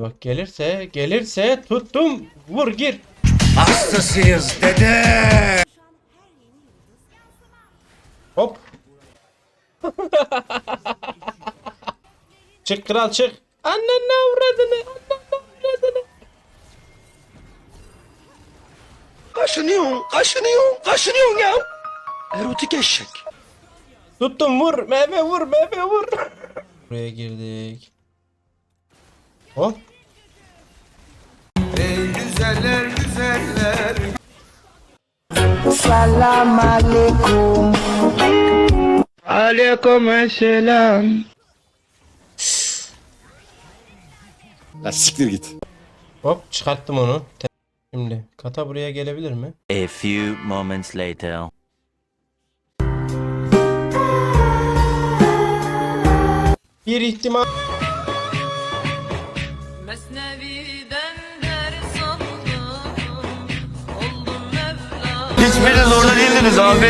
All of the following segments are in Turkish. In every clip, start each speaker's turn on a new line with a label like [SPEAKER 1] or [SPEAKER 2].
[SPEAKER 1] Bak gelirse gelirse tuttum vur gir.
[SPEAKER 2] Hastasıyız dede.
[SPEAKER 1] Hop. çık kral çık. Annenle avradını. Annenle avradını.
[SPEAKER 2] Kaşınıyorsun, kaşınıyorsun, kaşınıyorsun ya. Erotik eşek.
[SPEAKER 1] Tuttum vur. Mehmet vur. Mehmet vur. Buraya girdik. Hop.
[SPEAKER 3] Salam alaikum.
[SPEAKER 4] Aleyküm selam.
[SPEAKER 5] Ya siktir git.
[SPEAKER 1] Hop çıkarttım onu. Şimdi kata buraya gelebilir mi?
[SPEAKER 6] A few moments later.
[SPEAKER 1] Bir ihtimal.
[SPEAKER 7] Mesnevi'den
[SPEAKER 2] Hiçbiriniz orada değildiniz abi.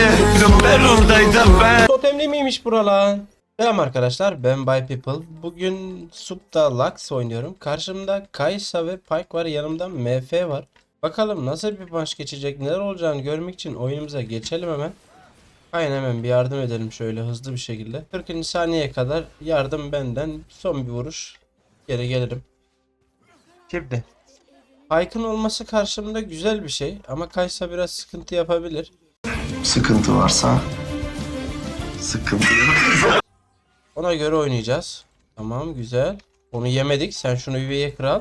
[SPEAKER 2] Ben oradaydım ben.
[SPEAKER 1] Totemli miymiş buralar? Selam arkadaşlar ben By People. Bugün Sup'ta Lux oynuyorum. Karşımda Kaysa ve Pyke var. Yanımda MF var. Bakalım nasıl bir maç geçecek, neler olacağını görmek için oyunumuza geçelim hemen. Aynen hemen bir yardım edelim şöyle hızlı bir şekilde. 40. saniyeye kadar yardım benden. Son bir vuruş. Geri gelirim. Şimdi. Pyke'ın olması karşımda güzel bir şey. Ama Kaysa biraz sıkıntı yapabilir.
[SPEAKER 8] Sıkıntı varsa sıkıntı yok.
[SPEAKER 1] Ona göre oynayacağız. Tamam güzel. Onu yemedik. Sen şunu bir ye kral.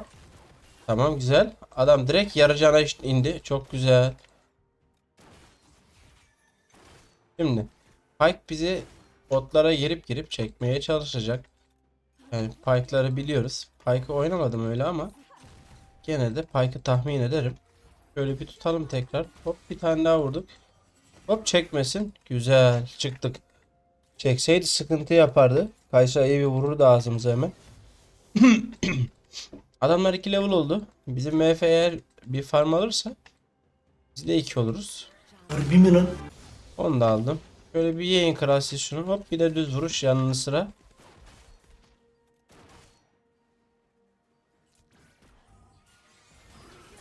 [SPEAKER 1] Tamam güzel. Adam direkt yarıcana indi. Çok güzel. Şimdi Pike bizi botlara girip girip çekmeye çalışacak. Yani Pike'ları biliyoruz. Pike'ı oynamadım öyle ama gene de Pike'ı tahmin ederim. Şöyle bir tutalım tekrar. Hop bir tane daha vurduk. Hop çekmesin. Güzel çıktık. Çekseydi sıkıntı yapardı. Kaysa iyi bir vururdu ağzımıza hemen. Adamlar 2 level oldu. Bizim MF eğer bir farm alırsa biz de 2 oluruz.
[SPEAKER 8] Harbi mi lan?
[SPEAKER 1] Onu da aldım. Şöyle bir yayın kral siz şunu. Hop bir de düz vuruş yanını sıra.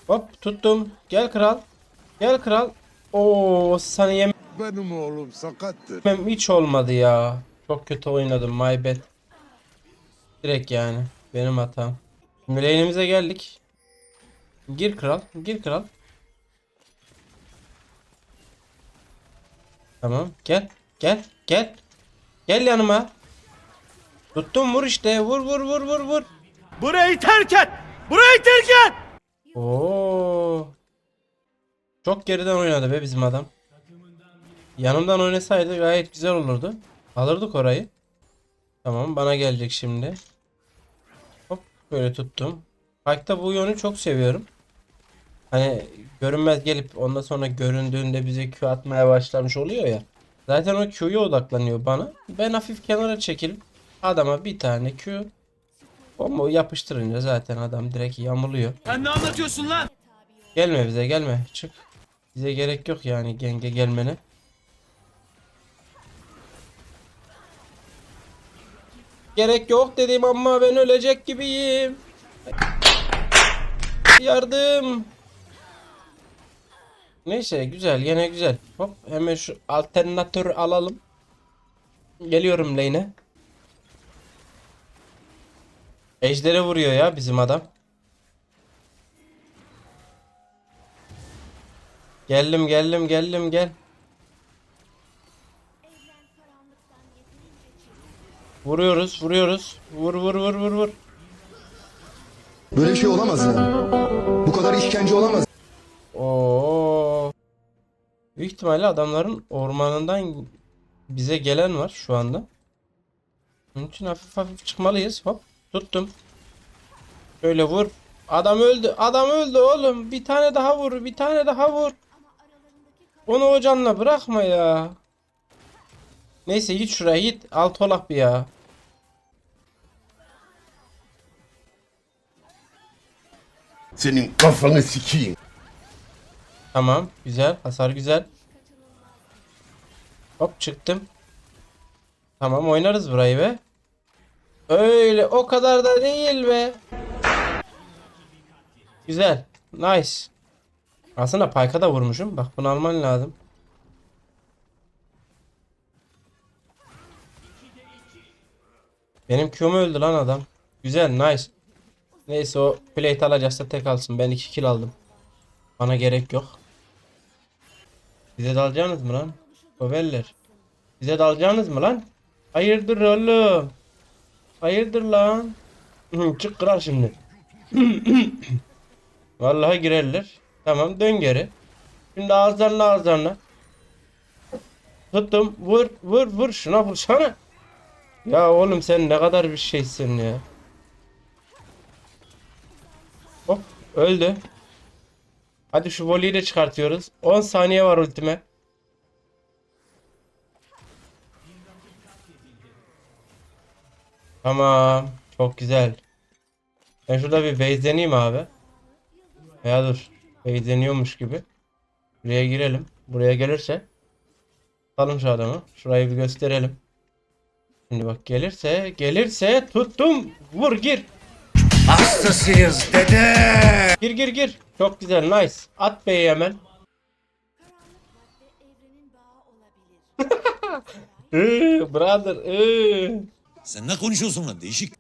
[SPEAKER 1] Hop tuttum. Gel kral. Gel kral. Oo sana yem
[SPEAKER 5] Benim oğlum sakattır.
[SPEAKER 1] Benim hiç olmadı ya. Çok kötü oynadım my bad. Direkt yani. Benim hatam. Şimdi lane'imize geldik. Gir kral. Gir kral. Tamam. Gel. Gel. Gel. Gel yanıma. Tuttum vur işte. Vur vur vur vur vur.
[SPEAKER 2] Burayı terk et. Burayı terk et.
[SPEAKER 1] Oo. Çok geriden oynadı be bizim adam. Yanımdan oynasaydı gayet güzel olurdu. Alırdık orayı. Tamam bana gelecek şimdi. Hop böyle tuttum. Pike'da bu yönü çok seviyorum. Hani görünmez gelip ondan sonra göründüğünde bize Q atmaya başlamış oluyor ya. Zaten o Q'ya odaklanıyor bana. Ben hafif kenara çekilip adama bir tane Q Bomba yapıştırınca zaten adam direkt yamuluyor.
[SPEAKER 2] Sen ne anlatıyorsun lan?
[SPEAKER 1] Gelme bize gelme. Çık. Bize gerek yok yani genge gelmene. Gerek yok dedim ama ben ölecek gibiyim. Yardım. Neyse güzel yine güzel. Hop hemen şu alternatörü alalım. Geliyorum lane'e. Ejder'e vuruyor ya bizim adam. Geldim geldim geldim gel. Vuruyoruz vuruyoruz. Vur vur vur vur vur.
[SPEAKER 8] Böyle şey olamaz ya. Bu kadar işkence olamaz.
[SPEAKER 1] Oo. Büyük ihtimalle adamların ormanından bize gelen var şu anda. Bunun için hafif hafif çıkmalıyız. Hop tuttum. Şöyle vur. Adam öldü. Adam öldü oğlum. Bir tane daha vur. Bir tane daha vur. Onu o canla bırakma ya. Neyse git şuraya git. Alt bir ya.
[SPEAKER 5] Senin kafanı sikeyim.
[SPEAKER 1] Tamam. Güzel. Hasar güzel. Hop çıktım. Tamam oynarız burayı be. Öyle o kadar da değil be. Güzel. Nice. Aslında Pike'a da vurmuşum. Bak bunu alman lazım. Benim Q'mu öldü lan adam. Güzel nice. Neyse o plate alacaksa tek alsın. Ben 2 kill aldım. Bana gerek yok. Bize dalacaksınız mı lan? Koveller. Bize dalacaksınız mı lan? Hayırdır oğlum? Hayırdır lan? Çık kral şimdi. Vallahi girerler. Tamam dön geri. Şimdi ağızlarına ağızlarına. Tuttum. Vur vur vur şuna vursana. Ya oğlum sen ne kadar bir şeysin ya. Hop öldü. Hadi şu voleyi de çıkartıyoruz. 10 saniye var ultime. Tamam. Çok güzel. Ben şurada bir base'leneyim abi. Veya dur. Base'leniyormuş gibi. Buraya girelim. Buraya gelirse. Tutalım şu adamı. Şurayı bir gösterelim. Şimdi bak gelirse. Gelirse tuttum. Vur gir.
[SPEAKER 2] Hastasıyız dede.
[SPEAKER 1] Gir gir gir. Çok güzel nice. At B'yi hemen. Brother.
[SPEAKER 4] Sen ne konuşuyorsun lan değişik.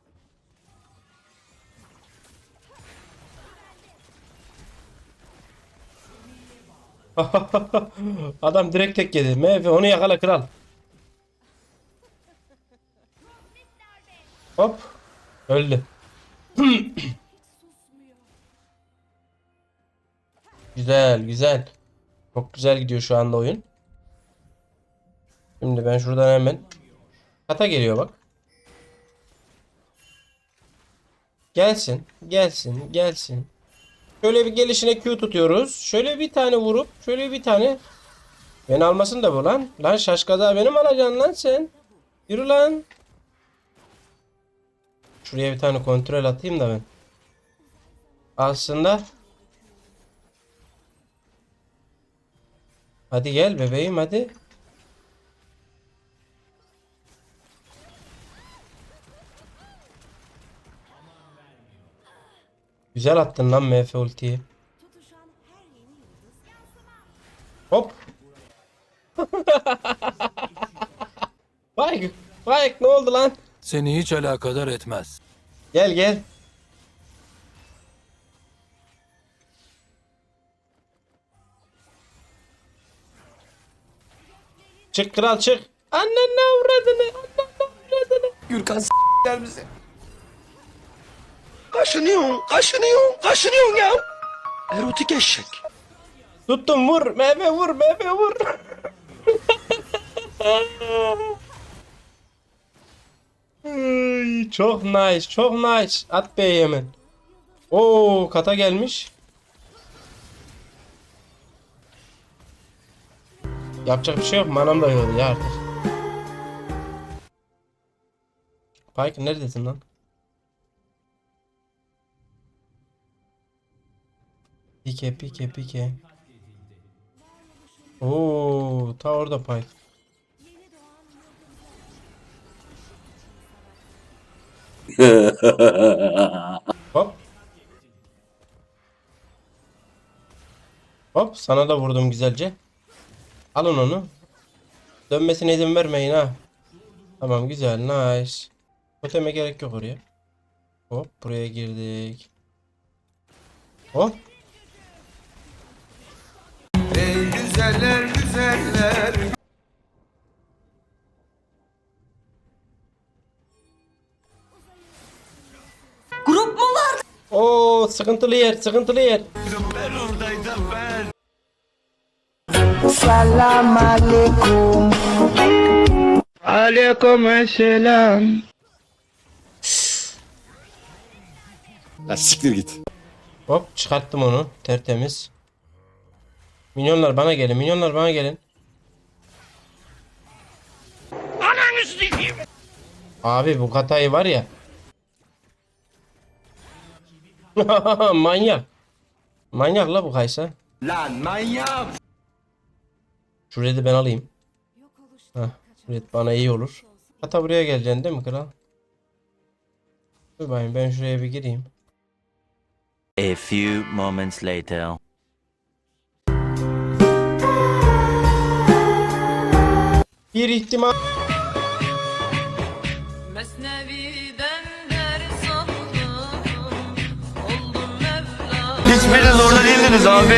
[SPEAKER 1] Adam direkt tek yedi. MF onu yakala kral. Hop. Öldü. güzel güzel. Çok güzel gidiyor şu anda oyun. Şimdi ben şuradan hemen kata geliyor bak. Gelsin, gelsin, gelsin. Şöyle bir gelişine Q tutuyoruz. Şöyle bir tane vurup şöyle bir tane Beni almasın da bu lan. Lan şaşkaza benim alacaksın lan sen. Yürü lan. Şuraya bir tane kontrol atayım da ben. Aslında. Hadi gel bebeğim hadi. Güzel attın lan MF ultiyi. Hop. Vay vay ne oldu lan?
[SPEAKER 9] Seni hiç alakadar etmez.
[SPEAKER 1] Gel gel. Çık kral çık. Annen ne avradını? Annen ne avradını?
[SPEAKER 8] Gürkan s**ler bizi. Kaşınıyorsun, kaşınıyorsun, kaşınıyorsun ya. Erotik eşek.
[SPEAKER 1] Tuttum vur. Mehmet vur. Mehmet vur. Çok nice. Çok nice. At B'yi hemen. Oo kata gelmiş. Yapacak bir şey yok. Manam da yok ya artık. Pike neredesin lan? Pike pike pike. Oo, ta orada Pike. Hop. Hop sana da vurdum güzelce. Alın onu. Dönmesine izin vermeyin ha. Tamam güzel nice. Toteme gerek yok oraya. Hop buraya girdik. Hop.
[SPEAKER 2] Güzeller güzeller.
[SPEAKER 1] Oo sıkıntılı yer sıkıntılı yer.
[SPEAKER 2] Ben oradaydım ben.
[SPEAKER 3] Salam alaikum.
[SPEAKER 5] La siktir git.
[SPEAKER 1] Hop çıkarttım onu. Tertemiz. Minyonlar bana gelin. Minyonlar bana gelin. Abi bu katayı var ya. Manyak. Manyak la bu kaysa.
[SPEAKER 2] Lan manyak.
[SPEAKER 1] Şu red'i ben alayım. Heh, red bana iyi olur. Kata buraya geleceksin değil mi kral? Dur bakayım ben şuraya bir gireyim.
[SPEAKER 6] A few moments later.
[SPEAKER 1] Bir ihtimal
[SPEAKER 2] Hiçbiriniz orada değildiniz abi.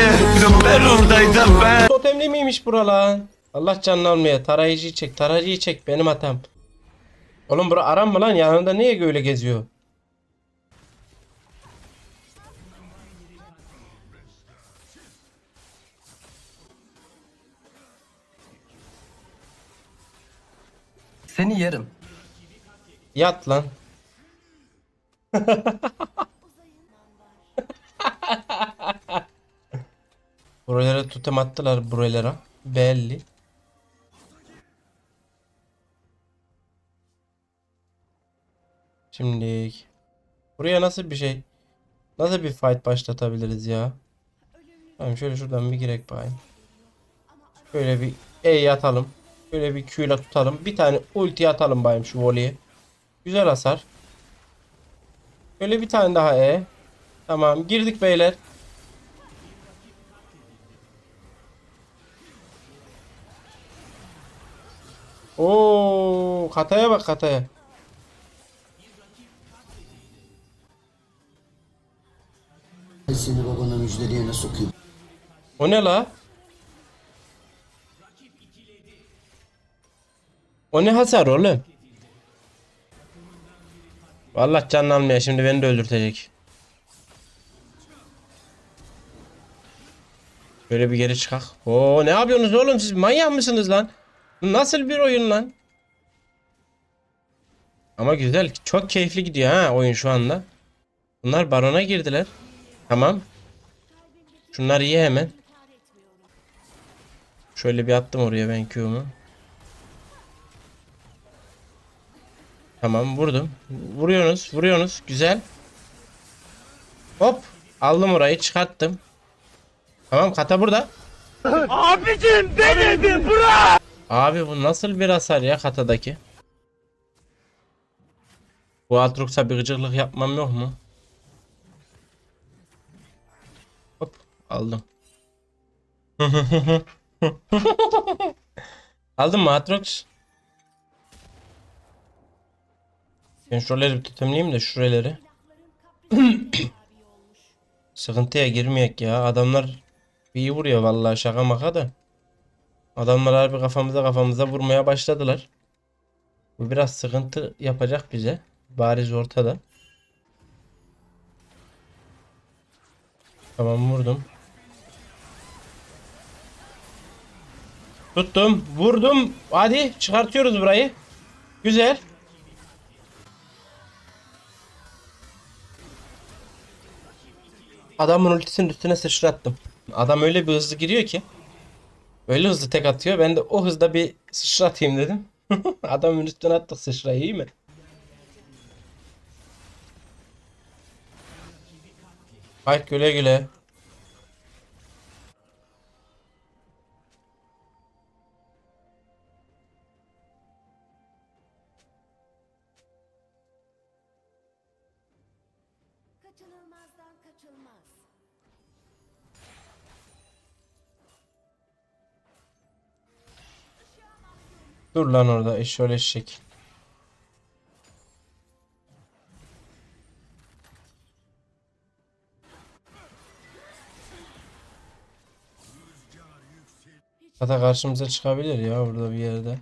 [SPEAKER 2] Ben oradaydım ben.
[SPEAKER 1] totemli miymiş buralar? Allah canını almaya. Tarayıcıyı çek. Tarayıcıyı çek. Benim hatam. Oğlum bura aram mı lan? Yanında niye böyle geziyor?
[SPEAKER 10] Seni yerim.
[SPEAKER 1] Yat lan. Buralara totem attılar buralara. Belli. Şimdi buraya nasıl bir şey nasıl bir fight başlatabiliriz ya? Tamam şöyle şuradan bir girek bakayım. Şöyle bir E atalım. Şöyle bir Q ile tutalım. Bir tane ulti atalım bayım şu voleye. Güzel hasar. Şöyle bir tane daha E. Tamam girdik beyler. Oo, kataya bak kataya.
[SPEAKER 3] Seni babana müjdeleyene sokayım.
[SPEAKER 1] O ne la? O ne hasar oğlum? Vallahi canını almıyor şimdi beni de öldürtecek. Böyle bir geri çıkak. Oo ne yapıyorsunuz oğlum siz manyak mısınız lan? Nasıl bir oyun lan? Ama güzel çok keyifli gidiyor ha oyun şu anda. Bunlar barona girdiler. Tamam. Şunları ye hemen. Şöyle bir attım oraya ben Q'mu. Tamam vurdum. Vuruyorsunuz, vuruyorsunuz. Güzel. Hop. Aldım orayı, çıkarttım. Tamam kata burada. Abicim beni bir bırak. Abi bu nasıl bir hasar ya katadaki? Bu Aatrox'a bir gıcıklık yapmam yok mu? Hop aldım. Aldın mı Atrox? Ben şuraları bir tutamlayayım da şuraları. Sıkıntıya girmeyek ya. Adamlar iyi vuruyor vallahi şaka maka da. Adamlar harbi kafamıza kafamıza vurmaya başladılar. Bu biraz sıkıntı yapacak bize. Bariz ortada. Tamam vurdum. Tuttum. Vurdum. Hadi çıkartıyoruz burayı. Güzel. Adamın ultisinin üstüne sıçrattım. Adam öyle bir hızlı giriyor ki. Öyle hızlı tek atıyor. Ben de o hızda bir sıçratayım dedim. Adamın üstüne attık sıçrayı iyi mi? Hay güle güle.
[SPEAKER 7] Kaçınılmazdan kaçılmaz
[SPEAKER 1] Dur lan orada eşşoğlu eşek. Hatta karşımıza çıkabilir ya burada bir yerde.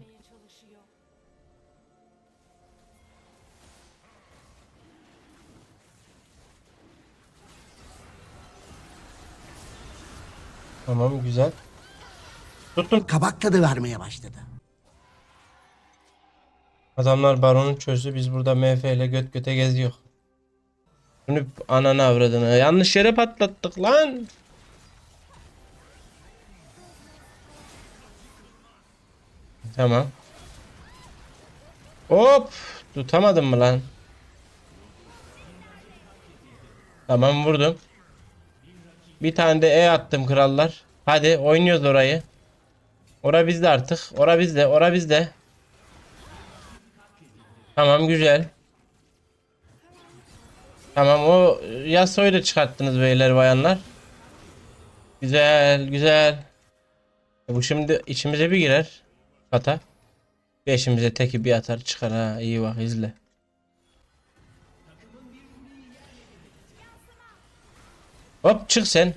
[SPEAKER 1] Tamam güzel. Tuttum.
[SPEAKER 3] Kabak tadı vermeye başladı.
[SPEAKER 1] Adamlar baronu çözdü. Biz burada MF ile göt göte geziyor. Bunu ananı avradını. Yanlış yere patlattık lan. Tamam. Hop. Tutamadım mı lan? Tamam vurdum. Bir tane de E attım krallar. Hadi oynuyoruz orayı. Ora bizde artık. Ora bizde. Ora bizde. Tamam güzel. Tamam o Yasuo'yu da çıkarttınız beyler bayanlar. Güzel güzel. E Bu şimdi içimize bir girer. Kata. Beşimize teki bir atar çıkar ha. İyi bak izle. Hop çık sen.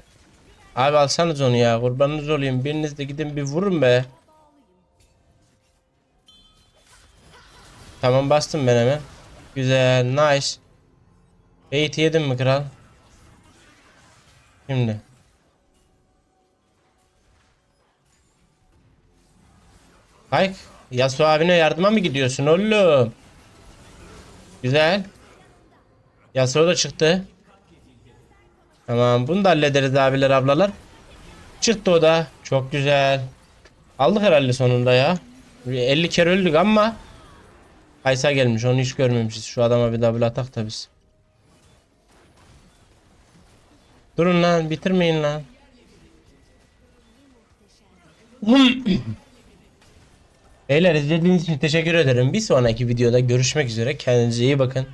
[SPEAKER 1] Abi alsanız onu ya. Kurbanınız olayım. Biriniz de gidin bir vurun be. Tamam bastım ben hemen. Güzel. Nice. Bait yedin mi kral? Şimdi. Hayk. Yasuo abine yardıma mı gidiyorsun oğlum? Güzel. Yasuo da çıktı. Tamam bunu da hallederiz abiler ablalar. Çıktı o da. Çok güzel. Aldık herhalde sonunda ya. Bir 50 kere öldük ama Kaysa gelmiş onu hiç görmemişiz. Şu adama bir double atak da biz. Durun lan bitirmeyin lan. Beyler izlediğiniz için teşekkür ederim. Bir sonraki videoda görüşmek üzere. Kendinize iyi bakın.